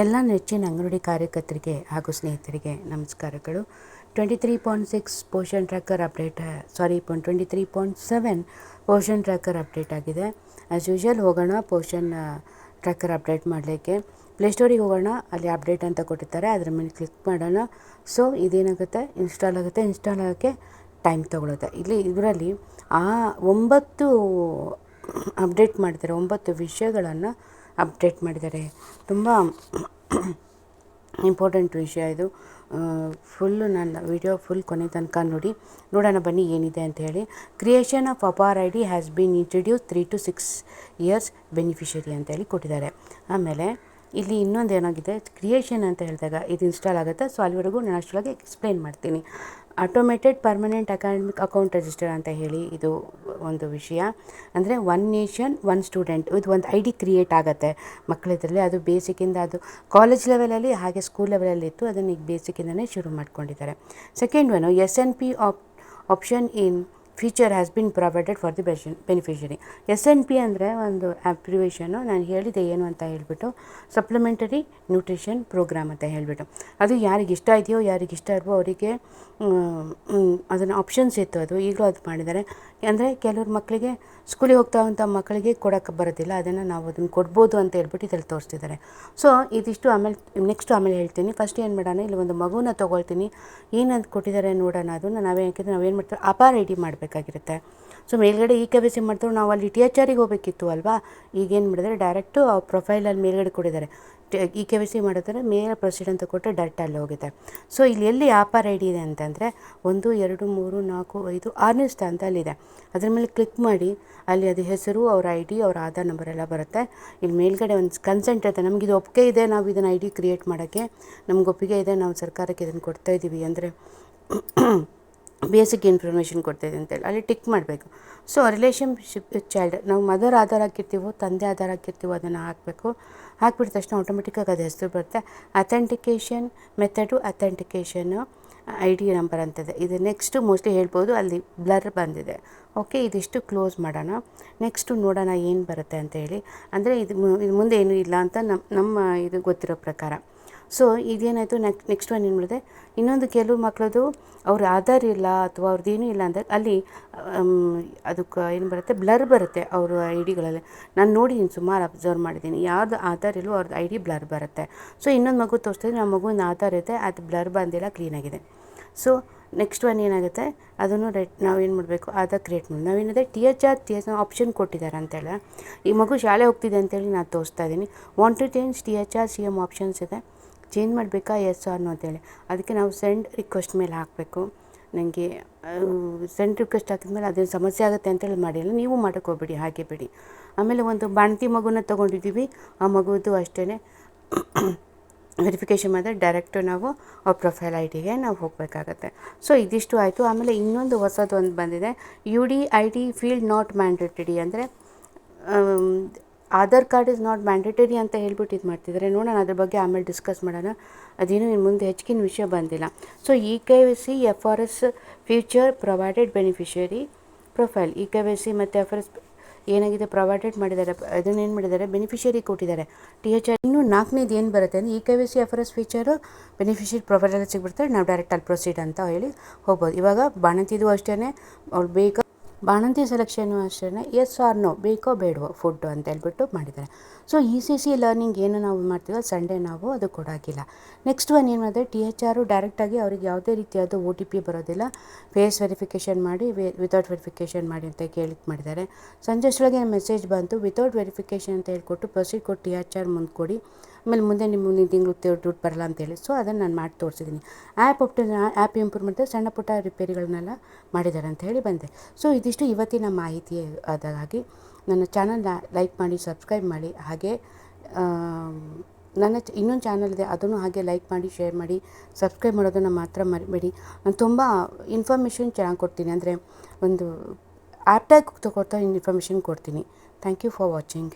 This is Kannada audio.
ಎಲ್ಲ ನೆಚ್ಚಿನ ಅಂಗನವಾಡಿ ಕಾರ್ಯಕರ್ತರಿಗೆ ಹಾಗೂ ಸ್ನೇಹಿತರಿಗೆ ನಮಸ್ಕಾರಗಳು. Twenty three point six Poshan tracker update sorry twenty three point seven Poshan tracker update ಆಗಿದೆ. ಆ್ಯಸ್ ಯೂಶುವಲ್ ಹೋಗೋಣ ಪೋಷನ್ ಟ್ರ್ಯಾಕರ್ ಅಪ್ಡೇಟ್ ಮಾಡಲಿಕ್ಕೆ. ಪ್ಲೇಸ್ಟೋರಿಗೆ ಹೋಗೋಣ, ಅಲ್ಲಿ ಅಪ್ಡೇಟ್ ಅಂತ ಕೊಟ್ಟಿರ್ತಾರೆ, ಅದ್ರ ಮೇಲೆ ಕ್ಲಿಕ್ ಮಾಡೋಣ. ಸೊ ಇದೇನಾಗುತ್ತೆ? ಇನ್ಸ್ಟಾಲ್ ಆಗುತ್ತೆ. ಇನ್ಸ್ಟಾಲ್ ಆಗೋಕ್ಕೆ ಟೈಮ್ ತೊಗೊಳುತ್ತೆ. ಇಲ್ಲಿ ಇದರಲ್ಲಿ, ಆ ಒಂಬತ್ತು ಅಪ್ಡೇಟ್ ಮಾಡಿದ್ದಾರೆ ಒಂಬತ್ತು ವಿಷಯಗಳನ್ನು ಅಪ್ಡೇಟ್ ಮಾಡಿದ್ದಾರೆ. ತುಂಬ ಇಂಪಾರ್ಟೆಂಟ್ ವಿಷಯ ಇದು. ಫುಲ್ಲು ನನ್ನ ವಿಡಿಯೋ ಫುಲ್ ಕೊನೆ ತನಕ ನೋಡಿ, ನೋಡೋಣ ಬನ್ನಿ ಏನಿದೆ ಅಂತ ಹೇಳಿ. Creation of APAAR I D has been introduced three to six years beneficiary ಅಂತೇಳಿ ಕೊಟ್ಟಿದ್ದಾರೆ. ಆಮೇಲೆ ಇಲ್ಲಿ ಇನ್ನೊಂದು ಏನಾಗಿದೆ? ಕ್ರಿಯೇಷನ್ ಅಂತ ಹೇಳಿದಾಗ ಇದು ಇನ್ಸ್ಟಾಲ್ ಆಗುತ್ತೆ. ಸೊ ಅಲ್ಲಿವರೆಗೂ ನಾನು ಅಷ್ಟರೊಳಗೆ ಎಕ್ಸ್ಪ್ಲೇನ್ ಮಾಡ್ತೀನಿ. Automated permanent academic account register ಅಂತ ಹೇಳಿ ಇದು ಒಂದು ವಿಷಯ. ಅಂದರೆ ಒನ್ ನೇಷನ್ ಒನ್ ಸ್ಟೂಡೆಂಟ್ ಇದು ಒಂದು ಐ ಡಿ ಕ್ರಿಯೇಟ್ ಆಗುತ್ತೆ. ಮಕ್ಕಳಿದ್ರಲ್ಲಿ ಅದು ಬೇಸಿಕ್ಕಿಂದ ಅದು ಕಾಲೇಜ್ ಲೆವೆಲಲ್ಲಿ ಹಾಗೆ ಸ್ಕೂಲ್ ಲೆವೆಲಲ್ಲಿ ಇತ್ತು, ಅದನ್ನು ಈಗ ಬೇಸಿಕ್ಕಿಂದನೇ ಶುರು ಮಾಡ್ಕೊಂಡಿದ್ದಾರೆ. Second one S N P app option in feature has been provided for the ಬೆಷನ್ beneficiary S N P ಅಂದರೆ ಒಂದು ಅಪ್ರಿವೇಷನು ನಾನು ಹೇಳಿದೆ ಏನು ಅಂತ ಹೇಳಿಬಿಟ್ಟು ಸಪ್ಲಿಮೆಂಟರಿ ನ್ಯೂಟ್ರಿಷನ್ ಪ್ರೋಗ್ರಾಮ್ ಅಂತ ಹೇಳಿಬಿಟ್ಟು. ಅದು ಯಾರಿಗೆ ಇಷ್ಟ ಇದೆಯೋ, ಯಾರಿಗೆ ಇಷ್ಟ ಇಲ್ವೋ ಅವರಿಗೆ ಅದನ್ನು ಆಪ್ಷನ್ಸ್ ಇತ್ತು ಅದು. ಈಗಲೂ ಅದು ಮಾಡಿದ್ದಾರೆ. ಅಂದರೆ ಕೆಲವ್ರ ಮಕ್ಕಳಿಗೆ ಸ್ಕೂಲಿಗೆ ಹೋಗ್ತಾವಂಥ ಮಕ್ಕಳಿಗೆ ಕೊಡೋಕ್ಕೆ ಬರೋದಿಲ್ಲ. ಅದನ್ನು ನಾವು ಅದನ್ನು ಕೊಡ್ಬೋದು ಅಂತ ಹೇಳ್ಬಿಟ್ಟು ಇದರಲ್ಲಿ ತೋರಿಸ್ತಿದ್ದಾರೆ. ಸೊ ಇದಿಷ್ಟು ಆಮೇಲೆ ನೆಕ್ಸ್ಟ್ ಆಮೇಲೆ ಹೇಳ್ತೀನಿ. ಫಸ್ಟ್ ಏನು ಮಾಡೋಣ, ಇಲ್ಲಿ ಒಂದು ಮಗುನ ತೊಗೊಳ್ತೀನಿ. ಏನಂತ ಕೊಟ್ಟಿದ್ದಾರೆ ನೋಡೋಣ. ಅದನ್ನು ನಾವೇ ನಾವೇನು ಮಾಡ್ತೀವಿ, ಅಪಾರ ರೆಡಿ ಡಿ ಮಾಡಬೇಕಾಗಿರುತ್ತೆ. ಸೊ, ಮೇಲ್ಗಡೆ ಈ ಕೆ ವೈ ಸಿ ಮಾಡಿದ್ರು ನಾವು ಅಲ್ಲಿ ಟಿ ಎಚ್ ಆರಿಗೆ ಹೋಗಬೇಕಿತ್ತು ಅಲ್ವಾ? ಈಗೇನು ಮಾಡಿದರೆ? ಡೈರೆಕ್ಟು ಆ ಪ್ರೊಫೈಲಲ್ಲಿ ಮೇಲ್ಗಡೆ ಕೊಟ್ಟಿದ್ದಾರೆ. ಇ ಕೆ ವೈ ಸಿ ಮಾಡಿದ್ರೆ ಮೇಲೆ ಪ್ರೊಸೀಡ್ ಅಂತ ಕೊಟ್ಟರೆ ಡೈರೆಕ್ಟ್ ಅಲ್ಲಿ ಹೋಗಿದೆ ಸೊ ಇಲ್ಲಿ ಎಲ್ಲಿ ಆಪಾರ್ ಐ ಡಿ ಇದೆ ಅಂತಂದರೆ ಒಂದು, ಎರಡು, ಮೂರು, ನಾಲ್ಕು, ಐದು, ಆರನೇ ಸ್ಥಾನದಲ್ಲಿದೆ. ಅದ್ರ ಮೇಲೆ ಕ್ಲಿಕ್ ಮಾಡಿ, ಅಲ್ಲಿ ಅದು ಹೆಸರು, ಅವ್ರ ಐ ಡಿ ಅವ್ರ ಆಧಾರ್ ನಂಬರ್ ಎಲ್ಲ ಬರುತ್ತೆ. ಇಲ್ಲಿ ಮೇಲ್ಗಡೆ ಒಂದು ಕನ್ಸೆಂಟ್ ಇರುತ್ತೆ. ನಮ್ಗೆ ಇದು ಒಪ್ಪಿಗೆ ಇದೆ, ನಾವು ಇದನ್ನು ಐ ಡಿ ಕ್ರಿಯೇಟ್ ಮಾಡೋಕ್ಕೆ. ನಮ್ಗೆ ಒಪ್ಪಿಗೆ ಇದೆ, ನಾವು ಸರ್ಕಾರಕ್ಕೆ ಇದನ್ನು ಕೊಡ್ತಾ ಇದ್ದೀವಿ ಅಂದರೆ ಬೇಸಿಕ್ ಇನ್ಫಾರ್ಮೇಷನ್ ಕೊಡ್ತಾಯಿದೆ ಅಂತೇಳಿ ಅಲ್ಲಿ ಟಿಕ್ ಮಾಡಬೇಕು. ಸೊ ರಿಲೇಷನ್ಶಿಪ್ ಚೈಲ್ಡ್ ನಾವು ಮದರ್ ಆಧಾರ ಹಾಕಿರ್ತೀವೋ ತಂದೆ ಆಧಾರ ಹಾಕಿರ್ತೀವೋ ಅದನ್ನು ಹಾಕಬೇಕು. ಹಾಕಿಬಿಟ್ಟ ತಕ್ಷಣ ಆಟೋಮೆಟಿಕ್ಕಾಗಿ ಅದು ಹೆಸರು ಬರುತ್ತೆ. Authentication method authentication I D number ಅಂತದೆ. ಇದು ನೆಕ್ಸ್ಟು ಮೋಸ್ಟ್ಲಿ ಹೇಳ್ಬೋದು, ಅಲ್ಲಿ ಬ್ಲರ್ ಬಂದಿದೆ. ಓಕೆ ಇದಿಷ್ಟು ಕ್ಲೋಸ್ ಮಾಡೋಣ. ನೆಕ್ಸ್ಟು ನೋಡೋಣ ಏನು ಬರುತ್ತೆ ಅಂತ ಹೇಳಿ. ಅಂದರೆ ಇದು ಮುಂದೆ ಏನೂ ಇಲ್ಲ ಅಂತ ನಮ್ಮ ನಮ್ಮ ಇದು ಗೊತ್ತಿರೋ ಪ್ರಕಾರ. ಸೊ ಇದೇನಾಯಿತು ನೆಕ್ ನೆಕ್ಸ್ಟ್ ಒನ್ ಏನು ಮಾಡಿದೆ? ಇನ್ನೊಂದು ಕೆಲವು ಮಕ್ಕಳದು ಅವ್ರ ಆಧಾರ್ ಇಲ್ಲ ಅಥವಾ ಅವ್ರದ್ದೇನೂ ಇಲ್ಲ ಅಂದರೆ ಅಲ್ಲಿ ಅದಕ್ಕೆ ಏನು ಬರುತ್ತೆ? ಬ್ಲರ್ ಬರುತ್ತೆ ಅವ್ರ ಐ ಡಿಗಳಲ್ಲಿ ನಾನು ನೋಡಿದ್ದೀನಿ ಸುಮಾರು ಅಬ್ಸರ್ವ್ ಮಾಡಿದ್ದೀನಿ ಯಾವ್ದು ಆಧಾರ್ ಇಲ್ಲವೋ ಅವ್ರದ್ದು ಐ ಡಿ ಬ್ಲರ್ ಬರುತ್ತೆ. ಸೊ ಇನ್ನೊಂದು ಮಗು ತೋರಿಸ್ತಿದ್ರೆ ನಮ್ಮ ಮಗುವಿನ ಆಧಾರ್ ಇದೆ ಅದು ಬ್ಲರ್ ಬಂದಿಲ್ಲ ಕ್ಲೀನಾಗಿದೆ ಸೊ ನೆಕ್ಸ್ಟ್ ಒನ್ ಏನಾಗುತ್ತೆ? ಅದನ್ನು ರೆಡ್ ನಾವೇನು ಮಾಡಬೇಕು? ಆಧಾರ್ ಕ್ರಿಯೇಟ್ ಮಾಡಿ ನಾವೇನಿದೆ T H R T H option ಕೊಟ್ಟಿದ್ದಾರೆ ಅಂತೇಳಿ. ಈ ಮಗು ಶಾಲೆ ಹೋಗ್ತಿದೆ ಅಂತೇಳಿ ನಾನು ತೋರಿಸ್ತಾ ಇದ್ದೀನಿ want to change T H R C M options ಇದೆ. ಚೇಂಜ್ ಮಾಡಬೇಕಾ? ಎಸ್ ಆರ್ ಅಂತೇಳಿ. ಅದಕ್ಕೆ ನಾವು ಸೆಂಡ್ ರಿಕ್ವೆಸ್ಟ್ ಮೇಲೆ ಹಾಕಬೇಕು. ನನಗೆ ಸೆಂಡ್ ರಿಕ್ವೆಸ್ಟ್ ಹಾಕಿದ್ಮೇಲೆ ಅದೇನು ಸಮಸ್ಯೆ ಆಗುತ್ತೆ ಅಂತೇಳಿ ಮಾಡಿಲ್ಲ ನೀವು ಮಾಡೋಕ್ಕೆ ಹೋಗ್ಬೇಡಿ, ಹಾಗೆ ಬಿಡಿ. ಆಮೇಲೆ ಒಂದು ಬಾಣತಿ ಮಗುನ ತೊಗೊಂಡಿದ್ದೀವಿ, ಆ ಮಗುದು ಅಷ್ಟೇ ವೆರಿಫಿಕೇಷನ್ ಮಾಡಿದ್ರೆ ಡೈರೆಕ್ಟು ನಾವು ಆ ಪ್ರೊಫೈಲ್ ಐ ಡಿಗೆ ನಾವು ಹೋಗಬೇಕಾಗತ್ತೆ. ಸೊ ಇದಿಷ್ಟು ಆಯಿತು. ಆಮೇಲೆ ಇನ್ನೊಂದು ಹೊಸದು ಒಂದು ಬಂದಿದೆ. U D I D field not mandatory ಅಂದರೆ Aadhaar card is not mandatory ಅಂತ ಹೇಳ್ಬಿಟ್ಟು ಇದು ಮಾಡ್ತಿದ್ದಾರೆ ನೋಡೋಣ ಅದ್ರ ಬಗ್ಗೆ ಆಮೇಲೆ ಡಿಸ್ಕಸ್ ಮಾಡೋಣ. ಅದೇನು ಇನ್ನು ಮುಂದೆ ಹೆಚ್ಚಿನ ವಿಷಯ ಬಂದಿಲ್ಲ. So E K Y C F R S future provided beneficiary profile E K Y C ಮತ್ತು ಎಫ್ ಆರ್ ಎಸ್ ಏನಾಗಿದೆ? ಪ್ರೊವೈಡೆಡ್ ಮಾಡಿದ್ದಾರೆ. ಅದನ್ನೇನು ಮಾಡಿದ್ದಾರೆ? ಬೆನಿಫಿಷರಿ ಕೊಟ್ಟಿದ್ದಾರೆ. ಟಿ ಎಚ್ ಆರ್ ಇನ್ನು ನಾಲ್ಕನೇದು ಏನು ಬರುತ್ತೆ ಅಂದರೆ E K V C F R S future beneficiary ಪ್ರೊಫೈಲಲ್ಲಿ ಸಿಗ್ಬಿಡ್ತಾರೆ ನಾವು ಡೈರೆಕ್ಟ್ ಅಲ್ಲಿ ಪ್ರೊಸೀಡ್ ಅಂತ ಹೇಳಿ ಹೋಗ್ಬೋದು. ಇವಾಗ ಬಾಣಂತಿದು ಅಷ್ಟೇ ಅವ್ರು ಬೇಗ ಬಾಣಂತಿ ಸೆಲೆಕ್ಷನ್ನು ಅಷ್ಟೇ ಎಸ್ ಆರ್ ನೋ ಬೇಕೋ ಬೇಡವೋ ಫುಡ್ಡು ಅಂತ ಹೇಳ್ಬಿಟ್ಟು ಮಾಡಿದ್ದಾರೆ. So E C C learning ಏನು ನಾವು ಮಾಡ್ತೀವೋ ಸಂಡೇ ನಾವು ಅದು ಕೊಡೋಕ್ಕಿಲ್ಲ ನೆಕ್ಸ್ಟ್ ಒನ್ ಏನು ಮಾಡಿದ್ರೆ ಟಿ ಎಚ್ ಆರು ಡೈರೆಕ್ಟಾಗಿ ಅವ್ರಿಗೆ ಯಾವುದೇ ರೀತಿಯಾದ ಒ ಟಿ ಪಿ ಬರೋದಿಲ್ಲ. ಫೇಸ್ ವೆರಿಫಿಕೇಷನ್ ಮಾಡಿ ವಿತೌಟ್ ವೆರಿಫಿಕೇಷನ್ ಮಾಡಿ ಅಂತ ಕೇಳಿ ಮಾಡಿದ್ದಾರೆ. ಸಂಜೆ ಅಷ್ಟೊಳಗೆ ಮೆಸೇಜ್ ಬಂತು ವಿತೌಟ್ ವೆರಿಫಿಕೇಷನ್ ಅಂತ ಹೇಳ್ಕೊಟ್ಟು ಪ್ರೊಸೀಡ್ ಕೊಟ್ಟು ಟಿ ಎಚ್ ಆರ್ ಮುಂದೆ ಕೊಡಿ. ಆಮೇಲೆ ಮುಂದೆ ನಿಮ್ಮ ಮುಂದಿನ ತಿಂಗಳು ದುಡ್ಡು ಬರಲ್ಲ ಅಂತೇಳಿ. ಸೊ ಅದನ್ನು ನಾನು ಮಾಡಿ ತೋರಿಸಿದ್ದೀನಿ ಆ್ಯಪ್ ಅಪ್ ಆ್ಯಪ್ ಇಂಪ್ರೂವ್ ಮಾಡಿದ್ರೆ ಸಣ್ಣ ಪುಟ್ಟ ರಿಪೇರಿಗಳನ್ನೆಲ್ಲ ಮಾಡಿದ್ದಾರೆ ಅಂತ ಹೇಳಿ ಬಂದೆ. ಸೊ ಇದಿಷ್ಟು ಇವತ್ತಿನ ಮಾಹಿತಿ ಅದಾಗಿ ನನ್ನ ಚಾನಲ್ನ ಲೈಕ್ ಮಾಡಿ, ಸಬ್ಸ್ಕ್ರೈಬ್ ಮಾಡಿ, ಹಾಗೆ ನನ್ನ ಇನ್ನೊಂದು ಚಾನಲ್ ಇದೆ, ಅದನ್ನು ಹಾಗೆ ಲೈಕ್ ಮಾಡಿ, ಶೇರ್ ಮಾಡಿ, ಸಬ್ಸ್ಕ್ರೈಬ್ ಮಾಡೋದನ್ನು ಮಾತ್ರ ಮರಿಬೇಡಿ. ನಾನು ತುಂಬ ಇನ್ಫಾರ್ಮೇಷನ್ ಚೆನ್ನಾಗಿ ಕೊಡ್ತೀನಿ. ಅಂದರೆ ಒಂದು ಆ್ಯಪ್ಟಾಗಿ ತಗೊಳ್ತಾ ಇನ್ಫಾರ್ಮೇಷನ್ ಕೊಡ್ತೀನಿ. Thank you for watching